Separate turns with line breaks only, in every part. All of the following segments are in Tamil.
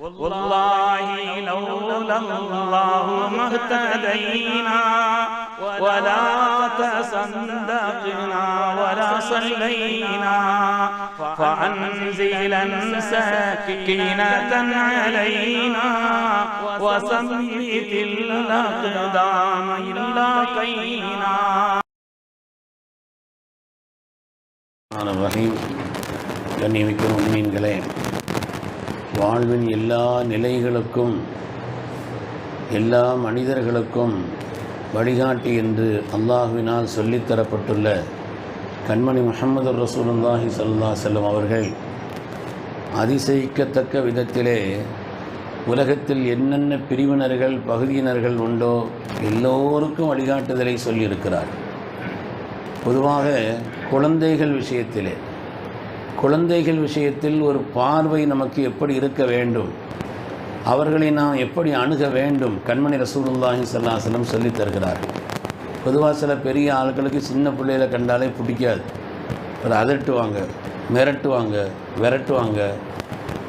والله لولا الله ما اهتدينا ولا تصدقنا ولا صلينا فأنزلا سكينة علينا وثبت الأقدام إلا قينا
ரஹ்மான் ரஹீம் கண்ணியமிக்க முன்மீன்களே வாழ்வின் எல்லா நிலைகளுக்கும் எல்லா மனிதர்களுக்கும் வழிகாட்டி என்று அல்லாஹுவினால் சொல்லித்தரப்பட்டுள்ள கண்மணி முஹம்மது ரசூலுல்லாஹி சல்லா செல்லும் அவர்கள் அதிசயிக்கத்தக்க விதத்திலே உலகத்தில் என்னென்ன பிரிவினர்கள் பகுதியினர்கள் உண்டோ எல்லோருக்கும் வழிகாட்டுதலை சொல்லியிருக்கிறார் பொதுவாக குழந்தைகள் விஷயத்திலே குழந்தைகள் விஷயத்தில் ஒரு பார்வை நமக்கு எப்படி இருக்க வேண்டும்? அவர்களை நாம் எப்படி அணுக வேண்டும்? கண்மணி ரசூலுல்லாஹி சல்லாஹலம் சொல்லித் தருகிறார். பொதுவாக சில பெரிய ஆட்களுக்கு சின்ன பிள்ளைகளை கண்டாலே பிடிக்காது. ஒரு அதட்டுவாங்க மிரட்டுவாங்க விரட்டுவாங்க.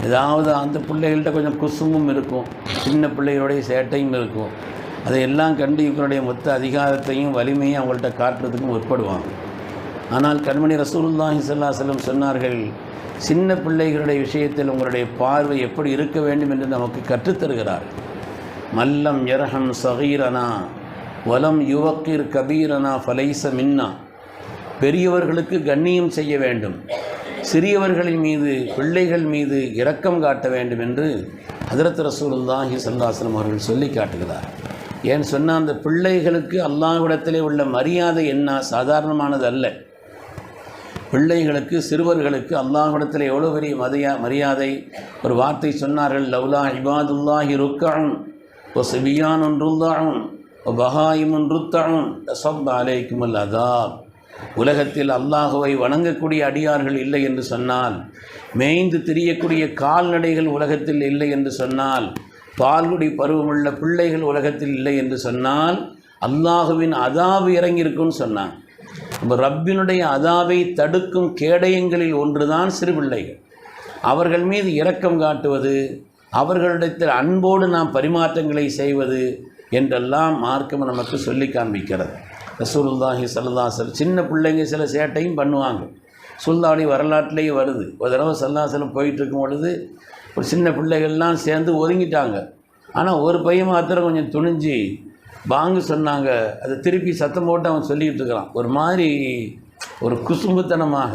ஏதாவது அந்த பிள்ளைகள்கிட்ட கொஞ்சம் குசுமும் இருக்கும். சின்ன பிள்ளைகளுடைய சேட்டையும் இருக்கும். அதையெல்லாம் கண்டு இவங்களுடைய மொத்த அதிகாரத்தையும் வலிமையும் அவங்கள்ட்ட காட்டுறதுக்கும் முற்படுவாங்க. ஆனால் கண்மணி ரசூலுல்லாஹி சல்லா செல்லம் சொன்னார்கள் சின்ன பிள்ளைகளுடைய விஷயத்தில் உங்களுடைய பார்வை எப்படி இருக்க வேண்டும் என்று நமக்கு கற்றுத்தருகிறார் மல்லம் யர்ஹம் சகீரனா வலம் யுவக்கிர் கபீரனா ஃபலைச மின்னா. பெரியவர்களுக்கு கண்ணியம் செய்ய வேண்டும். சிறியவர்களின் மீது பிள்ளைகள் மீது இரக்கம் காட்ட வேண்டும் என்று ஹதரத் ரசூலுல்லாஹி சல்லாஸ்லம் அவர்கள் சொல்லி காட்டுகிறார். ஏன் சொன்னால் அந்த பிள்ளைகளுக்கு அல்லாஹ்விடத்திலே உள்ள மரியாதை என்ன? சாதாரணமானது அல்ல பிள்ளைகளுக்கு சிறுவர்களுக்கு அல்லாஹிடத்தில் எவ்வளோ பெரிய மதியா மரியாதை? ஒரு வார்த்தை சொன்னார்கள் லவ்லா இபாதுல்லாஹி ருக்கான் ஓ சிபியான் ஒன்றுந்தாகும் ஓ பஹாயிம் ஒன்றுத்தாகும் சப் அலைக்கும் அல்லாதாப் உலகத்தில் அல்லாஹுவை வணங்கக்கூடிய அடியார்கள் இல்லை என்று சொன்னால் மேய்ந்து திரியக்கூடிய கால்நடைகள் உலகத்தில் இல்லை என்று சொன்னால் பால்குடி பருவமுள்ள பிள்ளைகள் உலகத்தில் இல்லை என்று சொன்னால் அல்லாஹுவின் அதாவு இறங்கியிருக்குன்னு சொன்னான் ரப்பினுடைய அதாவை தடுக்கும் கேடயங்களில் ஒன்றுதான் சிறுபிள்ளைகள் அவர்கள் மீது இரக்கம் காட்டுவது அவர்களிடத்தில் அன்போடு நாம் பரிமாற்றங்களை செய்வது என்றெல்லாம் மார்க்கம் நமக்கு சொல்லி காண்பிக்கிறது. ரசூலுல்லாஹி சல்லாசல் சின்ன பிள்ளைங்க சில சேட்டையும் பண்ணுவாங்க. சுல்தாடி வரலாற்றிலேயே வருது. ஒரு தடவை சல்லாசலம் போயிட்டுருக்கும் பொழுது ஒரு சின்ன பிள்ளைகள்லாம் சேர்ந்து ஒதுங்கிட்டாங்க. ஆனால் ஒரு பையன் மாத்திரம் கொஞ்சம் துணிஞ்சு பாங்கு சொன்னாங்க. அதை திருப்பி சத்தம் போட்டு அவன் சொல்லிகிட்டு இருக்கிறான் ஒரு மாதிரி ஒரு குசும்புத்தனமாக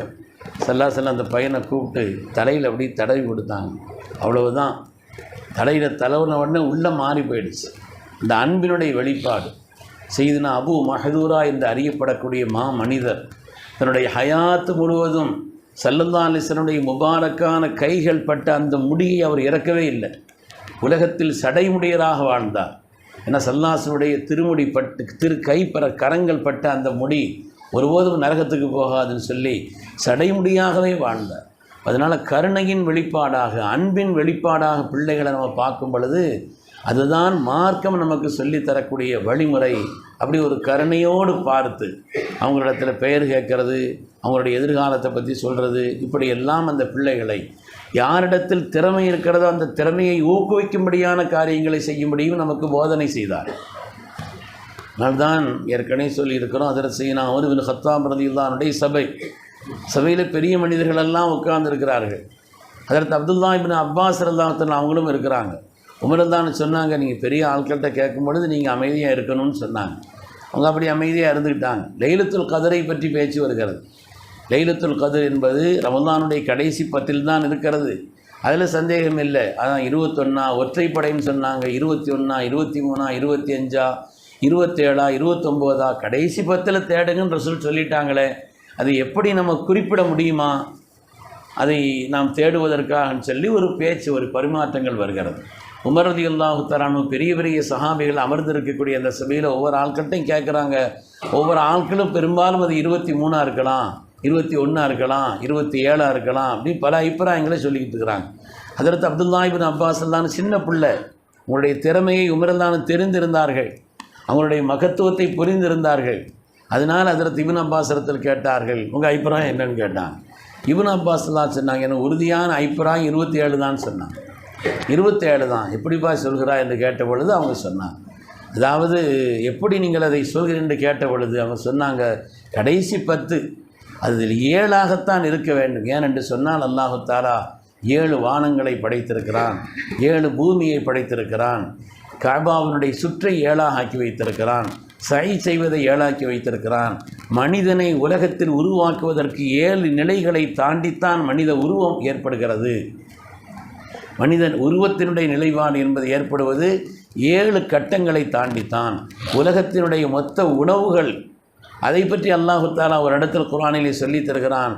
செல்லாசல்ல அந்த பையனை கூப்பிட்டு தலையில் அப்படி தடவி கொடுத்தாங்க. அவ்வளவுதான். தலையில் தலவுன உடனே உள்ளே மாறி போயிடுச்சு. இந்த அன்பினுடைய வெளிப்பாடு. செய்தினா அபு மஹதூரா என்று அறியப்படக்கூடிய மா மனிதர். தன்னுடைய ஹயாத்து முழுவதும் சல்லல்லா அலிசனுடைய முபாரக்கான கைகள் பட்ட அந்த முடியை அவர் இறக்கவே இல்லை. உலகத்தில் சடைமுடியராக வாழ்ந்தார். ஏன்னா சல்லாசனுடைய திருமுடி பட்டு திரு கைப்பற கரங்கள் பட்ட அந்த முடி ஒருபோதும் நரகத்துக்கு போகாதுன்னு சொல்லி சடைமுடியாகவே வாழ்ந்தார் அதனால் கருணையின் வெளிப்பாடாக அன்பின் வெளிப்பாடாக பிள்ளைகளை நம்ம பார்க்கும் பொழுது அதுதான் மார்க்கம் நமக்கு சொல்லித் தரக்கூடிய வழிமுறை. அப்படி ஒரு கருணையோடு பார்த்து அவங்களிடத்தில் பெயர் கேட்கறது அவங்களுடைய எதிர்காலத்தை பற்றி சொல்கிறது இப்படியெல்லாம் அந்த பிள்ளைகளை யாரிடத்தில் திறமை இருக்கிறதோ அந்த திறமையை ஊக்குவிக்கும்படியான காரியங்களை செய்யும்படியும் நமக்கு போதனை செய்தார். அதனால்தான் ஏற்கனவே சொல்லியிருக்கிறோம் அதில் செய்யணும் அவர் இவன் ஹத்தாம் பிரதியுல்லானுடைய சபை. சபையில் பெரிய மனிதர்களெல்லாம் உட்கார்ந்துருக்கிறார்கள். அதற்கு அப்துல்லா இபின் அப்பாஸ் ரல்லாத்தன் அவங்களும் இருக்கிறாங்க. உமர்தான்னு சொன்னாங்க நீங்கள் பெரிய ஆட்கள்கிட்ட கேட்கும் பொழுது நீங்கள் அமைதியாக இருக்கணும்னு சொன்னாங்க. அவங்க அப்படி அமைதியாக இருந்துக்கிட்டாங்க லைலத்துல் கதரை பற்றி பேச்சு வருகிறது. லைலத்துல் கதிர் என்பது ரமதானுடைய கடைசி பத்தில் தான் இருக்கிறது. அதில் சந்தேகம் இல்லை அதான் இருபத்தொன்னா ஒற்றைப்படைன்னு சொன்னாங்க. இருபத்தி ஒன்றா இருபத்தி மூணா இருபத்தி அஞ்சா இருபத்தேழா இருபத்தொம்போதா கடைசி பத்தில் தேடுங்கன்னு ரசூல் சொல்லிட்டாங்களே. அது எப்படி நம்ம குறிப்பிட முடியுமா? அதை நாம் தேடுவதற்காகன்னு சொல்லி ஒரு பேச்சு ஒரு பரிமாற்றங்கள் வருகிறது. உமரதி அல்லாஹு பெரிய பெரிய பெரிய சஹாபிகள் அமர்ந்திருக்கக்கூடிய அந்த சபையில் ஒவ்வொரு ஆட்கள்கிட்டையும் கேட்குறாங்க ஒவ்வொரு ஆட்களும் பெரும்பாலும் அது இருபத்தி மூணாக இருக்கலாம். இருபத்தி ஒன்றா இருக்கலாம் இருபத்தி ஏழாக இருக்கலாம் அப்படின்னு பல அபிப்பிராயங்களை சொல்லிக்கிட்டு இருக்கிறாங்க. அதற்கு அப்துல்லா இபின் அப்பாஸ் தான் சின்ன பிள்ளை. உங்களுடைய திறமையை உமரல்லான்னு தெரிந்திருந்தார்கள். அவங்களுடைய மகத்துவத்தை புரிந்திருந்தார்கள். அதனால் அதற்கு இபின் அப்பாசரத்தில் கேட்டார்கள். உங்கள் அபிப்பிராயம் என்னன்னு கேட்டாங்க. இபின் அப்பாஸ்லாம் சொன்னாங்க எனக்கு உறுதியான அபிப்பிராயம் இருபத்தி ஏழு தான் சொன்னாங்க. இருபத்தேழு தான். எப்படிப்பா சொல்கிறா என்று கேட்ட பொழுது அவங்க சொன்னாங்க. அதாவது எப்படி நீங்கள் அதை சொல்கிறேன் என்று கேட்ட பொழுது அவங்க சொன்னாங்க கடைசி பத்து அதில் ஏழாகத்தான் இருக்க வேண்டும். ஏனென்று சொன்னால் அல்லாஹு தாலா ஏழு வானங்களை படைத்திருக்கிறான் ஏழு பூமியை படைத்திருக்கிறான் கபாவினுடைய சுற்றை ஏழாக ஆக்கி வைத்திருக்கிறான் சை செய்வதை ஏழாக்கி வைத்திருக்கிறான் மனிதனை உலகத்தில் உருவாக்குவதற்கு ஏழு நிலைகளை தாண்டித்தான் மனித உருவம் ஏற்படுகிறது. மனிதன் உருவத்தினுடைய நிலைப்பாடு என்பது ஏற்படுவது ஏழு கட்டங்களை தாண்டித்தான். உலகத்தினுடைய மொத்த உணவுகள் அதை பற்றி அல்லாஹு தாலா ஒரு இடத்துல குரானிலே சொல்லித் தருகிறான்.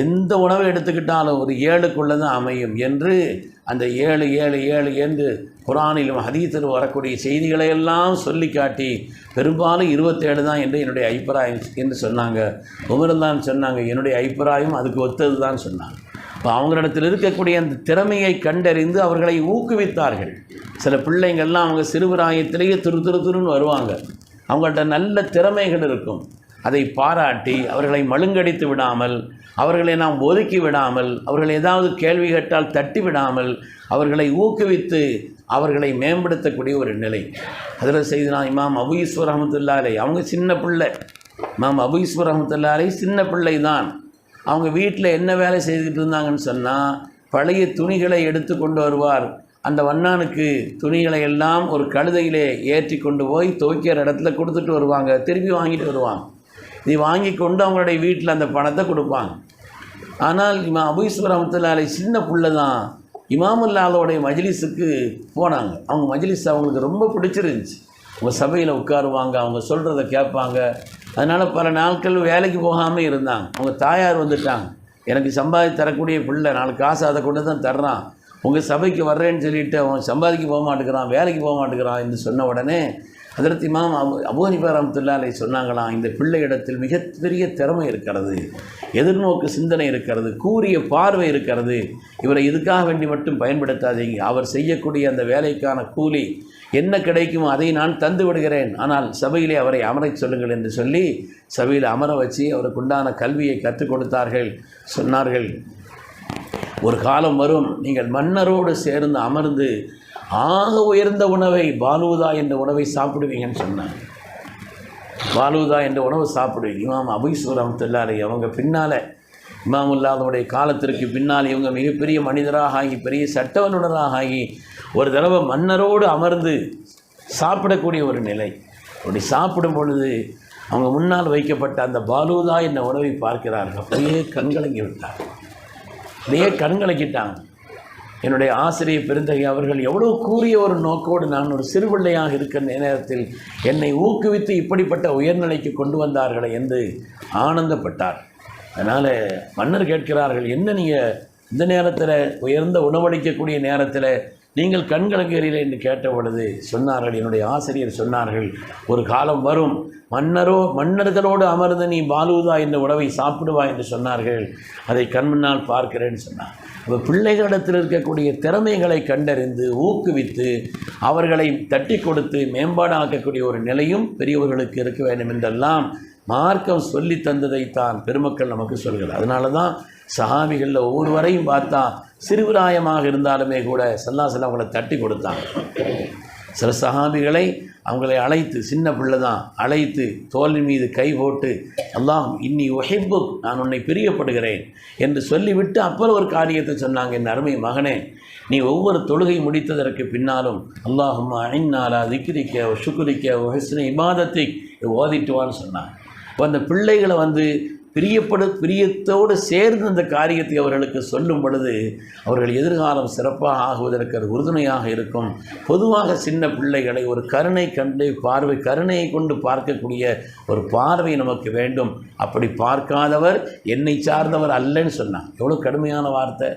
எந்த உணவை எடுத்துக்கிட்டாலும் ஒரு ஏழுக்குள்ளே தான் அமையும் என்று அந்த ஏழு ஏழு ஏழு என்று குரானிலும் ஹதீத்திலும் வரக்கூடிய செய்திகளை எல்லாம் சொல்லி காட்டி பெரும்பாலும் இருபத்தேழு தான் என்று என்னுடைய அபிப்பிராயம் என்று சொன்னாங்க. உமர்தான் சொன்னாங்க என்னுடைய அபிப்பிராயம் அதுக்கு ஒத்தது தான் சொன்னாங்க. இப்போ அவங்களிடத்தில் இருக்கக்கூடிய அந்த திறமையை கண்டறிந்து அவர்களை ஊக்குவித்தார்கள். சில பிள்ளைங்கள்லாம் அவங்க சிறுபிராயத்திலேயே திரு திரு திருன்னு வருவாங்க. அவங்கள்ட்ட நல்ல திறமைகள் இருக்கும். அதை பாராட்டி அவர்களை மழுங்கடித்து விடாமல் அவர்களை நாம் ஒதுக்கி விடாமல் அவர்கள் ஏதாவது கேள்வி கேட்டால் தட்டி விடாமல் அவர்களை ஊக்குவித்து அவர்களை மேம்படுத்தக்கூடிய ஒரு நிலை. அதில் செய்தனா இமாம் அபு ஈஸ்வர் ரஹமத்துல்லாலே அவங்க சின்ன பிள்ளை. இமாம் அபு ஈஸ்வர் சின்ன பிள்ளை தான். அவங்க வீட்டில் என்ன வேலை செய்துக்கிட்டு இருந்தாங்கன்னு சொன்னால் பழைய துணிகளை எடுத்து கொண்டு வருவார். அந்த வண்ணானுக்கு துணிகளை எல்லாம் ஒரு கழுதையிலே ஏற்றி கொண்டு போய் துவைக்கிற இடத்துல கொடுத்துட்டு வருவாங்க. திருப்பி வாங்கிட்டு வருவாங்க. இது வாங்கி கொண்டு அவங்களுடைய வீட்டில் அந்த பணத்தை கொடுப்பாங்க. ஆனால் இமாம் அபீஸ்வர் அமத்துல்லாலை சின்ன புள்ள தான். இமாமுல்லாலோடைய மஜ்லிஸுக்கு போனாங்க. அவங்க மஜ்லிஸ் அவங்களுக்கு ரொம்ப பிடிச்சிருந்துச்சு. அவங்க சபையில் உட்காருவாங்க அவங்க சொல்கிறத கேட்பாங்க. அதனால் பல நாட்கள் வேலைக்கு போகாமல் இருந்தாங்க. அவங்க தாயார் வந்துட்டாங்க. எனக்கு சம்பாதி தரக்கூடிய பிள்ளை நாலு காசு அதை கொண்டு தான் தர்றான். உங்கள் சபைக்கு வர்றேன்னு சொல்லிட்டு அவன் சம்பாதிக்க போக மாட்டேங்கிறான் வேலைக்கு போக மாட்டேங்கிறான் என்று சொன்ன உடனே அதற்கு இமாம் அபு அபுஹனிபா ரஹமத்துல்லாலை சொன்னாங்களாம் இந்த பிள்ளையிடத்தில் மிகப்பெரிய திறமை இருக்கிறது எதிர்நோக்கு சிந்தனை இருக்கிறது கூறிய பார்வை இருக்கிறது இவரை இதுக்காக வேண்டி மட்டும் பயன்படுத்தாதீங்க அவர் செய்யக்கூடிய அந்த வேலைக்கான கூலி என்ன கிடைக்குமோ அதை நான் தந்து விடுகிறேன் ஆனால் சபையிலே அவரை அமரச் சொல்லுங்கள் என்று சொல்லி சபையில் அமர வச்சு அவருக்கு உண்டான கல்வியை கற்றுக் கொடுத்தார்கள் சொன்னார்கள். ஒரு காலம் வரும். நீங்கள் மன்னரோடு சேர்ந்து அமர்ந்து ஆக உயர்ந்த உணவை பாலூதா என்ற உணவை சாப்பிடுவீங்கன்னு சொன்னாங்க. பாலூதா என்ற உணவு சாப்பிடுவீங்க. இமாம் அபீஸ்வர் ரஹமத்துல்லாரி அவங்க பின்னால் இமாமுல்லாதனுடைய காலத்திற்கு பின்னால் இவங்க மிகப்பெரிய மனிதராக ஆகி பெரிய சட்டவனுடனாக ஆகி ஒரு தடவை மன்னரோடு அமர்ந்து சாப்பிடக்கூடிய ஒரு நிலை. அப்படி சாப்பிடும் பொழுது அவங்க முன்னால் வைக்கப்பட்ட அந்த பாலூதா என்ற உணவை பார்க்கிறார்கள். அப்படியே கண்கலங்கி விட்டார் அப்படியே கண்கலக்கிட்டாங்க என்னுடைய ஆசிரியர் பெருந்தகை அவர்கள் எவ்வளோ கூறிய ஒரு நோக்கோடு நான் ஒரு சிறுபிள்ளையாக இருக்கிற நேரத்தில் என்னை ஊக்குவித்து இப்படிப்பட்ட உயர்நிலைக்கு கொண்டு வந்தார்களே என்று ஆனந்தப்பட்டார். அதனால் மன்னர் கேட்கிறார்கள் என்ன நீங்கள் இந்த நேரத்தில் உயர்ந்த உணவளிக்கக்கூடிய நேரத்தில் நீங்கள் கண்கலங்குகிறீர்கள் என்று கேட்ட பொழுது சொன்னார்கள் என்னுடைய ஆசிரியர் சொன்னார்கள் ஒரு காலம் வரும் மன்னரோ மன்னர்களோடு அமர்ந்து நீ பாலுதா என்ற உணவை சாப்பிடுவா என்று சொன்னார்கள். அதை கண்முன்னால் பார்க்கிறேன்னு சொன்னார். அப்போ பிள்ளைகளிடத்தில் இருக்கக்கூடிய திறமைகளை கண்டறிந்து ஊக்குவித்து அவர்களை தட்டி கொடுத்து மேம்பாடாக்கக்கூடிய ஒரு நிலையும் பெரியவர்களுக்கு இருக்க வேண்டும் என்றெல்லாம் மார்க்கம் சொல்லி தந்ததைத்தான் பெருமக்கள் நமக்கு சொல்கிறார் அதனால தான் சஹாபிகளில் ஒவ்வொருவரையும் பார்த்தா சிறுவிராயமாக இருந்தாலுமே கூட சல்லாசலம் அவங்கள தட்டி கொடுத்தாங்க சில சஹாபிகளை அவங்களை அழைத்து சின்ன பிள்ளை தான் அழைத்து தோலின் மீது கை போட்டு அல்லாம் இன்னி உகைப்பு நான் உன்னை பிரியப்படுகிறேன் என்று சொல்லிவிட்டு அப்புறம் ஒரு காரியத்தை சொன்னாங்க என் அருமை மகனே நீ ஒவ்வொரு தொழுகை முடித்ததற்கு பின்னாலும் அல்லாஹும் ஐநாலா திக்ரிக்க சுக்குரிக்க ஹிஸ்ன இபாதத்திக் ஓதிட்டுவான்னு சொன்னாங்க. இப்போ அந்த பிள்ளைகளை வந்து பிரியப்படு பிரியத்தோடு சேர்ந்து அந்த காரியத்தை அவர்களுக்கு சொல்லும் பொழுது அவர்கள் எதிர்காலம் சிறப்பாக ஆகுவதற்கு அது உறுதுணையாக இருக்கும். பொதுவாக சின்ன பிள்ளைகளை ஒரு கருணை கண்டு பார்வை கருணையை கொண்டு பார்க்கக்கூடிய ஒரு பார்வை நமக்கு வேண்டும். அப்படி பார்க்காதவர் என்னை சார்ந்தவர் அல்லன்னு சொன்னான். எவ்வளோ கடுமையான வார்த்தை.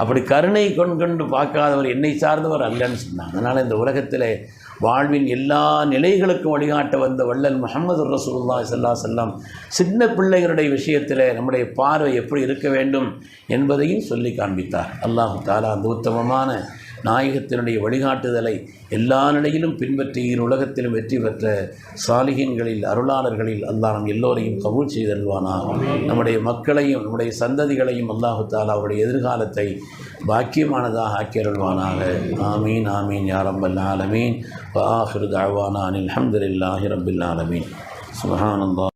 அப்படி கருணை கொண்டு பார்க்காதவர் என்னை சார்ந்தவர் அல்லன்னு சொன்னாங்க அதனால் இந்த உலகத்தில் வாழ்வின் எல்லா நிலைகளுக்கும் வழிகாட்ட வந்த வள்ளல் முகமது ரசூல்லா சல்லா செல்லாம் சின்ன பிள்ளைகளுடைய விஷயத்தில் நம்முடைய பார்வை எப்படி இருக்க வேண்டும் என்பதையும் சொல்லி காண்பித்தார். அல்லாஹு தாலா அந்த உத்தமமான நாயகத்தினுடைய வழிகாட்டுதலை எல்லா நிலையிலும் பின்பற்றி இரு உலகத்திலும் வெற்றி பெற்ற சாலிகின்களில் அருளாளர்களில் அல்லாஹ் நம் எல்லோரையும் கபூல் செய்தல்வானா நம்முடைய மக்களையும் நம்முடைய சந்ததிகளையும் அல்லாஹுத்தால் அவருடைய எதிர்காலத்தை பாக்கியமானதாக ஆக்கியருள்வானாக. ஆமீன் ஆமீன் யாரம்பல் ஆலமீன். ஆஹிர் தாழ்வானா அனில் அஹமதுல்லாஹி ரபில் ஆலமீன். சுப்ஹானல்லாஹ்.